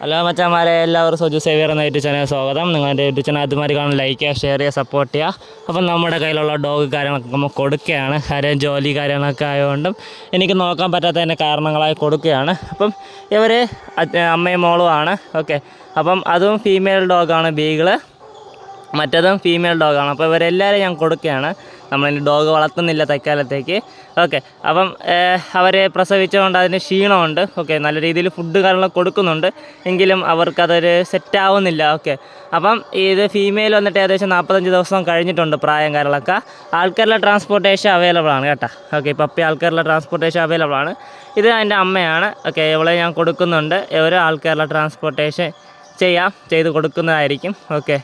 Hello മച്ചന്മാരെ എല്ലാവർക്കും Soju Xavier എന്ന യൂട്യൂബ് ചാനൽ സ്വാഗതം. നിങ്ങളുടെ യൂട്യൂബ് ചാനൽ അതുമാതിരി കാണാൻ ലൈക്ക് ചെയ്യുക ഷെയർ ചെയ്യുക. സപ്പോർട്ട് ചെയ്യുക അപ്പം നമ്മുടെ കയ്യിലുള്ള ഡോഗ് കാര്യങ്ങളൊക്കെ നമ്മൾ കൊടുക്കുകയാണ്. കാര്യം ജോലി കാര്യങ്ങളൊക്കെ ആയതുകൊണ്ടും എനിക്ക് നോക്കാൻ പറ്റാത്തതിന്റെ കാരണങ്ങളായി കൊടുക്കുകയാണ്. അപ്പം ഇവർ അമ്മയും മോളുമാണ് ഓക്കെ അപ്പം അതും ഫീമെയിൽ ഡോഗാണ് ബീഗിൾ. മറ്റതും ഫീമെയിൽ ഡോഗാണ് അപ്പോൾ ഇവരെല്ലാവരും ഞാൻ കൊടുക്കുകയാണ്. നമ്മളിനി ഡോഗ് വളർത്തുന്നില്ല തൽക്കാലത്തേക്ക്. ഓക്കെ അപ്പം അവരെ പ്രസവിച്ചുകൊണ്ട് അതിന് ക്ഷീണമുണ്ട്. ഓക്കെ നല്ല രീതിയിൽ ഫുഡ് കാര്യങ്ങളൊക്കെ കൊടുക്കുന്നുണ്ട്. എങ്കിലും അവർക്കതൊരു സെറ്റാവുന്നില്ല ഓക്കെ അപ്പം ഇത് ഫീമെയിൽ വന്നിട്ട് ഏകദേശം നാൽപ്പത്തഞ്ച് ദിവസം കഴിഞ്ഞിട്ടുണ്ട് പ്രായം കാര്യങ്ങളൊക്കെ. ആൾക്കാരിലെ ട്രാൻസ്പോർട്ടേഷൻ അവൈലബിൾ ആണ് കേട്ടോ. ഓക്കെ പപ്പി ആൾക്കാരിലെ ട്രാൻസ്പോർട്ടേഷൻ അവൈലബിൾ ആണ്. ഇത് എന്റെ അമ്മയാണ്. ഓക്കെ ഇവളെ ഞാൻ കൊടുക്കുന്നുണ്ട്. ഇവർ ആൾക്കാരിലെ ട്രാൻസ്പോർട്ടേഷൻ ചെയ്യാം. ചെയ്ത് കൊടുക്കുന്നതായിരിക്കും. ഓക്കെ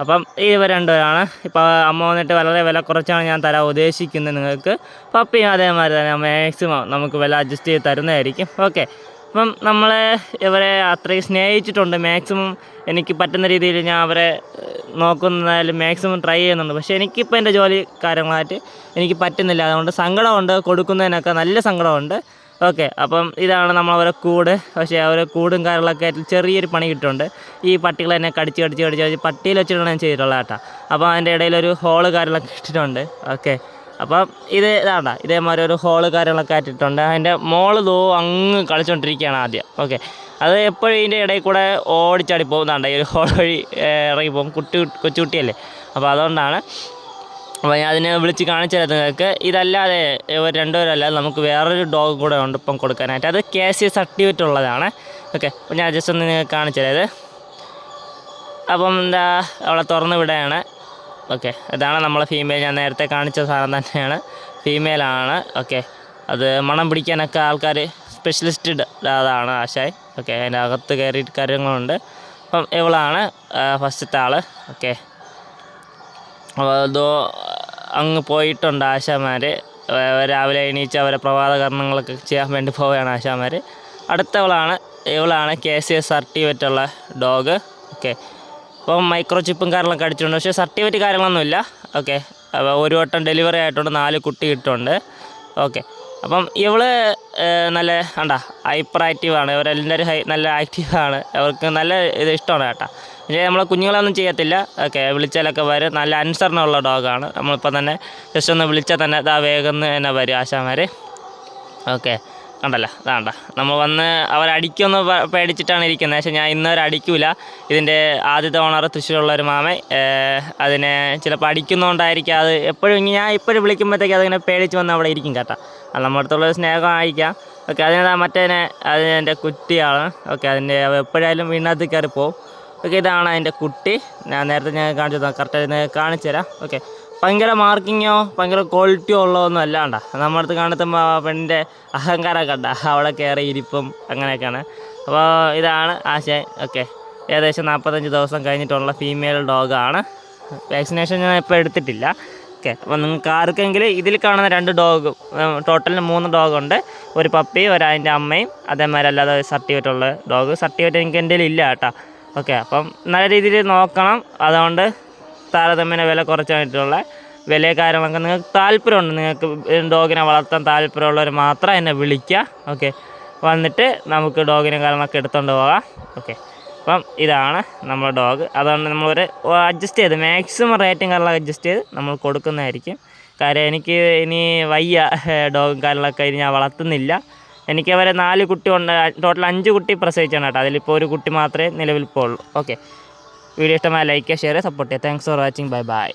അപ്പം ഇവ രണ്ടുപേരാണ് ഇപ്പോൾ അമ്മ വന്നിട്ട് വളരെ വില കുറച്ചാണ് ഞാൻ തരാൻ ഉദ്ദേശിക്കുന്നത് നിങ്ങൾക്ക്. പപ്പിയും അതേമാതിരി തന്നെ മാക്സിമം നമുക്ക് വില അഡ്ജസ്റ്റ് ചെയ്ത് തരുന്നതായിരിക്കും. ഓക്കെ അപ്പം നമ്മളെ ഇവരെ അത്രയും സ്നേഹിച്ചിട്ടുണ്ട്. മാക്സിമം എനിക്ക് പറ്റുന്ന രീതിയിൽ ഞാൻ അവരെ നോക്കുന്നതായാലും മാക്സിമം ട്രൈ ചെയ്യുന്നുണ്ട്. പക്ഷേ എനിക്കിപ്പോൾ എന്റെ ജോലി കാര്യങ്ങളായിട്ട് എനിക്ക് പറ്റുന്നില്ല. അതുകൊണ്ട് സങ്കടമുണ്ട്. കൊടുക്കുന്നതിനൊക്കെ നല്ല സങ്കടമുണ്ട്. ഓക്കെ അപ്പം ഇതാണ് നമ്മൾ അവരെ കൂട്. പക്ഷേ അവരെ കൂടും കാര്യങ്ങളൊക്കെ ആയിട്ട് ചെറിയൊരു പണി കിട്ടുന്നുണ്ട്. ഈ പട്ടികളെ തന്നെ കടിച്ച് കടിച്ച് കടിച്ച് കടിച്ച് പട്ടിയിൽ വെച്ചിട്ടാണ് ഞാൻ ചെയ്തിട്ടുള്ളത് കേട്ടോ. അപ്പോൾ അതിന്റെ ഇടയിലൊരു ഹോൾ കാര്യങ്ങളൊക്കെ ഇട്ടിട്ടുണ്ട്. ഓക്കെ അപ്പം ഇത് ഇതാണ്ട. ഇതേമാതിരി ഒരു ഹോൾ കാര്യങ്ങളൊക്കെ ആയിട്ടിട്ടുണ്ട് അതിന്റെ മോൾ തോ അങ്ങ് കളിച്ചുകൊണ്ടിരിക്കുകയാണ് ആദ്യം. ഓക്കെ അത് എപ്പോഴും ഇതിന്റെ ഇടയിൽ കൂടെ ഓടിച്ചാടി പോകുന്നതാണ്ട്. ഈ ഒരു ഹോൾ വഴി ഇറങ്ങി പോകും. കുട്ടി കൊച്ചുകുട്ടിയല്ലേ? അപ്പോൾ അതുകൊണ്ടാണ് അപ്പോൾ ഞാൻ അതിനെ വിളിച്ച് കാണിച്ചു തരാം നിങ്ങൾക്ക്. ഇതല്ലാതെ ഒരു രണ്ടുപേരല്ലാതെ നമുക്ക് വേറൊരു ഡോഗ് കൂടെ ഉണ്ട് ഇപ്പം കൊടുക്കാനായിട്ട്. അത് കെ സി സർട്ടിഫിക്കറ്റ് ഉള്ളതാണ്. ഓക്കെ അപ്പോൾ ഞാൻ ജസ്റ്റ് ഒന്ന് നിങ്ങൾക്ക് കാണിച്ചു അപ്പം എന്താ അവളെ തുറന്ന് വിടുകയാണ്. ഓക്കെ ഇതാണ് നമ്മളെ ഫീമെയിൽ ഞാൻ നേരത്തെ കാണിച്ച സാധനം തന്നെയാണ്. ഫീമെയിലാണ് ഓക്കെ അത് മണം പിടിക്കാനൊക്കെ ആൾക്കാർ സ്പെഷ്യലിസ്റ്റ് അതാണ് ആശായ്. ഓക്കെ അതിന്റെ അകത്ത് കയറിയിട്ട് കാര്യങ്ങളുണ്ട്. അപ്പം ഇവളാണ് ഫസ്റ്റത്തെ ആൾ ഓക്കെ അപ്പോൾ അങ്ങ് പോയിട്ടുണ്ട് ആശാമാർ രാവിലെ എണീച്ച് അവരെ പ്രഭാത കർമ്മങ്ങളൊക്കെ ചെയ്യാൻ വേണ്ടി പോവുകയാണ് ആശാമാർ അടുത്തവളാണ് ഇവളാണ് കെ സി എസ് സർട്ടിഫിക്കറ്റുള്ള ഡോഗ്. ഓക്കെ. അപ്പം മൈക്രോ ചിപ്പും കാര്യങ്ങളൊക്കെ അടിച്ചിട്ടുണ്ട്. പക്ഷേ സർട്ടിഫിക്കറ്റ് കാര്യങ്ങളൊന്നുമില്ല. ഓക്കെ. അപ്പോൾ ഒരു വട്ടം ഡെലിവറി ആയിട്ടുണ്ട് നാല് കുട്ടി കിട്ടുന്നുണ്ട് ഓക്കെ. അപ്പം ഇവൾ നല്ല കണ്ടാ ഹൈപ്പർ ആക്റ്റീവാണ് ഇവരെല്ലാവരും ഹൈ നല്ല ആക്റ്റീവാണ് അവർക്ക് നല്ല ഇത് ഇഷ്ടമാണ് കേട്ടോ. പക്ഷേ നമ്മളെ കുഞ്ഞുങ്ങളൊന്നും ചെയ്യത്തില്ല. ഓക്കെ വിളിച്ചാലൊക്കെ വരും. നല്ല അനുസരണമുള്ള ഡോഗാണ്. നമ്മളിപ്പോൾ തന്നെ ജസ്റ്റ് ഒന്ന് വിളിച്ചാൽ തന്നെ ഇതാ വേഗം തന്നെ വരും ആശാമാർ ഓക്കെ. കണ്ടല്ലോ അതാണ്ട നമ്മൾ വന്ന് അവരടിക്കൊന്ന് പേടിച്ചിട്ടാണ് ഇരിക്കുന്നത് പക്ഷേ ഞാൻ ഇന്നവരെ അടിക്കൂല. ഇതിന്റെ ആദ്യത്തെ ഓണർ തൃശ്ശൂരുള്ള ഒരു മാമ അതിനെ ചിലപ്പോൾ അടിക്കുന്നതുകൊണ്ടായിരിക്കും അത് എപ്പോഴും ഞാൻ ഇപ്പോഴും വിളിക്കുമ്പോഴത്തേക്ക് അതിങ്ങനെ പേടിച്ച് വന്ന് അവിടെ ഇരിക്കും കേട്ടോ. അത് നമ്മുടെ അടുത്തുള്ള സ്നേഹം ആയിരിക്കാം. ഓക്കെ അതിനെ മറ്റേനെ എന്റെ കുട്ടിയാണ്. ഓക്കെ അതിന്റെ എപ്പോഴായാലും വീടിനകത്ത് കയറി പോകും ഓക്കെ ഇതാണ് അതിന്റെ കുട്ടി. ഞാൻ നേരത്തെ ഞാൻ കാണിച്ചു തരാം. കറക്റ്റ് കാണിച്ചു തരാം. ഓക്കെ ഭയങ്കര മാർക്കിങ്ങോ ഭയങ്കര ക്വാളിറ്റിയോ ഉള്ളതൊന്നും അല്ലാണ്ട. നമ്മുടെ അടുത്ത് കാണത്തുമ്പോൾ പെണ്ണിന്റെ അഹങ്കാരം കണ്ട അവിടെ കയറി ഇരിപ്പും അങ്ങനെയൊക്കെയാണ്. അപ്പോൾ ഇതാണ് ആശയം. ഓക്കെ ഏകദേശം നാൽപ്പത്തഞ്ച് ദിവസം കഴിഞ്ഞിട്ടുള്ള ഫീമെയിൽ ഡോഗാണ് വാക്സിനേഷൻ ഞാൻ ഇപ്പോൾ എടുത്തിട്ടില്ല. ഓക്കെ അപ്പോൾ നിങ്ങൾക്ക് ആർക്കെങ്കിലും ഇതിൽ കാണുന്ന രണ്ട് ഡോഗ് ടോട്ടലിന് മൂന്ന് ഡോഗുണ്ട് ഒരു പപ്പി ഒരു അതിന്റെ അമ്മയും. അതേമാതിരി അല്ലാതെ സർട്ടിഫിക്കറ്റ് ഉള്ള ഡോഗ് സർട്ടിഫിക്കറ്റ് എനിക്ക് എന്റെ ഇല്ല കേട്ടോ. ഓക്കെ അപ്പം നല്ല രീതിയിൽ നോക്കണം. അതുകൊണ്ട് താരതമ്യേന വില കുറച്ചായിട്ടുള്ള വില കാര്യങ്ങളൊക്കെ നിങ്ങൾക്ക് താല്പര്യമുണ്ട്. നിങ്ങൾക്ക് ഡോഗിനെ വളർത്താൻ താല്പര്യമുള്ളവർ മാത്രം എന്നെ വിളിക്കുക. ഓക്കെ. വന്നിട്ട് നമുക്ക് ഡോഗിനെ കാര്യങ്ങളൊക്കെ എടുത്തുകൊണ്ട് പോകാം. ഓക്കെ. അപ്പം ഇതാണ് നമ്മുടെ ഡോഗ്. അതുകൊണ്ട് നമ്മളൊരു അഡ്ജസ്റ്റ് ചെയ്ത് മാക്സിമം റേറ്റും കാര്യങ്ങളൊക്കെ അഡ്ജസ്റ്റ് ചെയ്ത് നമ്മൾ കൊടുക്കുന്നതായിരിക്കും. കാര്യം എനിക്ക് ഇനി വയ്യ ഡോഗും കാര്യങ്ങളൊക്കെ ഇനി ഞാൻ വളർത്തുന്നില്ല. എനിക്ക് അവരെ നാല് കുട്ടി ഉണ്ട്. ടോട്ടൽ അഞ്ച് കുട്ടി പ്രസവിച്ചാണ് കേട്ടോ. അതിലിപ്പോൾ ഒരു കുട്ടി മാത്രമേ നിലവിൽ ഇപ്പോൾ ഓക്കെ. വീഡിയോ ഇഷ്ടമായ ലൈക്ക് ഷെയർ സപ്പോർട്ട് ചെയ്യുക thanks for watching bye bye